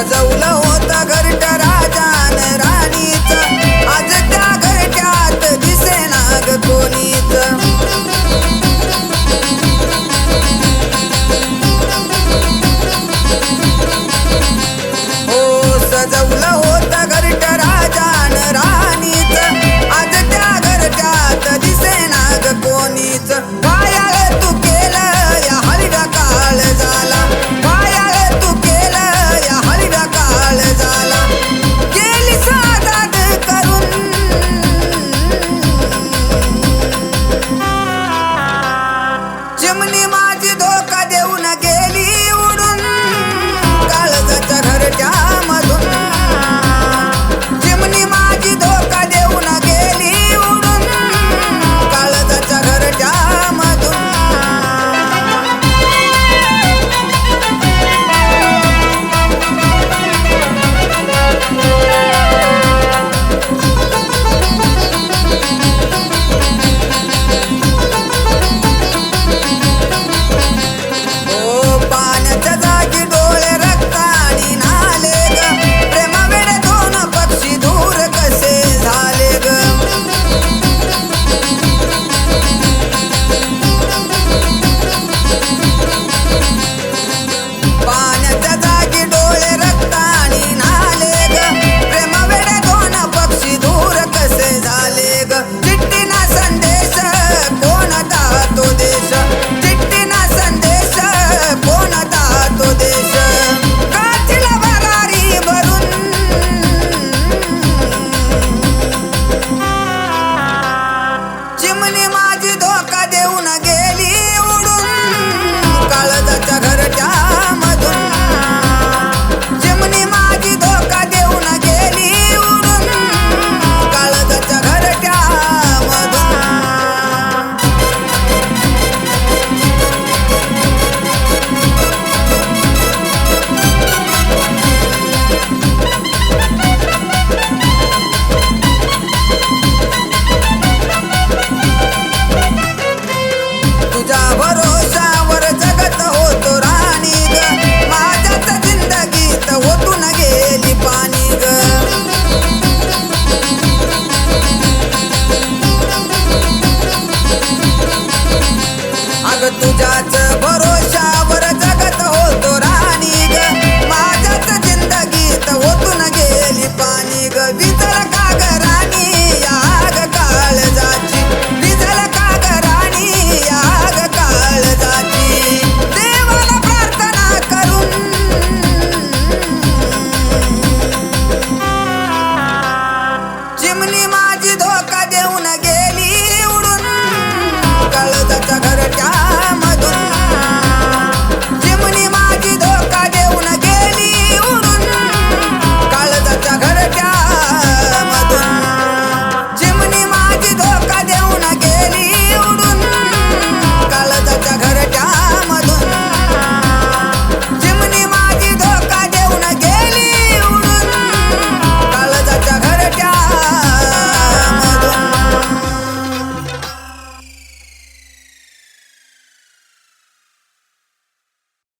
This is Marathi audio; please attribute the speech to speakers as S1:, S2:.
S1: जाऊ लाव. तुझ्याच भरोशावर जगत होतो राणी ग. माझ्याच जिंदगीत होतून गेली पाणी ग. विचार का करा